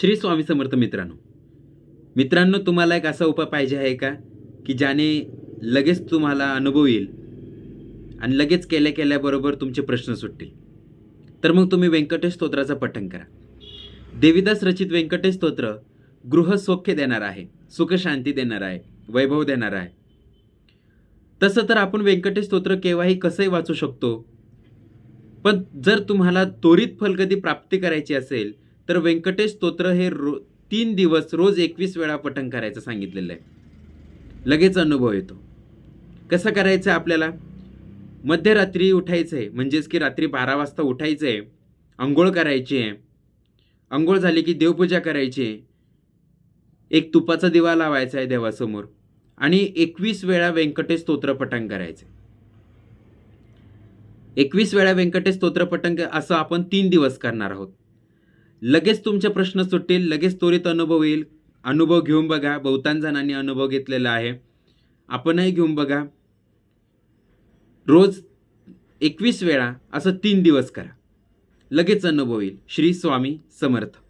श्री स्वामी समर्थ मित्रांनो मित्रांनो तुम्हाला एक असा उपाय पाहिजे आहे का? की ज्याने लगेच तुम्हाला अनुभव येईल आणि लगेच केल्या केल्याबरोबर तुमचे प्रश्न सुटतील. तर मग तुम्ही व्यंकटेश स्तोत्राचं पठण करा. देवीदास रचित व्यंकटेश स्तोत्र गृहसौख्य देणार आहे सुखशांती देणार आहे वैभव देणार आहे. तसं तर आपण व्यंकटेश स्तोत्र केव्हाही कसंही वाचू शकतो. पण जर तुम्हाला त्वरित फलगती प्राप्ती करायची असेल तर व्यंकटेश स्तोत्र हे रो तीन दिवस रोज एकवीस वेळा पठण करायचं सांगितलेलं आहे. लगेच अनुभव येतो. कसं करायचं आपल्याला? मध्यरात्री उठायचं आहे म्हणजेच की रात्री बारा वाजता उठायचं आहे आंघोळ करायची आहे. आंघोळ झाली की देवपूजा करायची आहे. एक तुपाचा दिवा लावायचा आहे देवासमोर आणि एकवीस वेळा व्यंकटेश स्तोत्र पठण करायचं एकवीस वेळा व्यंकटेश स्तोत्र पठण असं आपण तीन दिवस करणार आहोत. लगेच तुमचे प्रश्न सुटतील लगेच त्वरित अनुभव येईल. अनुभव घेऊन बघा बहुतांश जणांनी अनुभव घेतलेला आहे. आपणही घेऊन बघा. रोज एकवीस वेळा असं तीन दिवस करा. लगेच अनुभव येईल. श्री स्वामी समर्थ.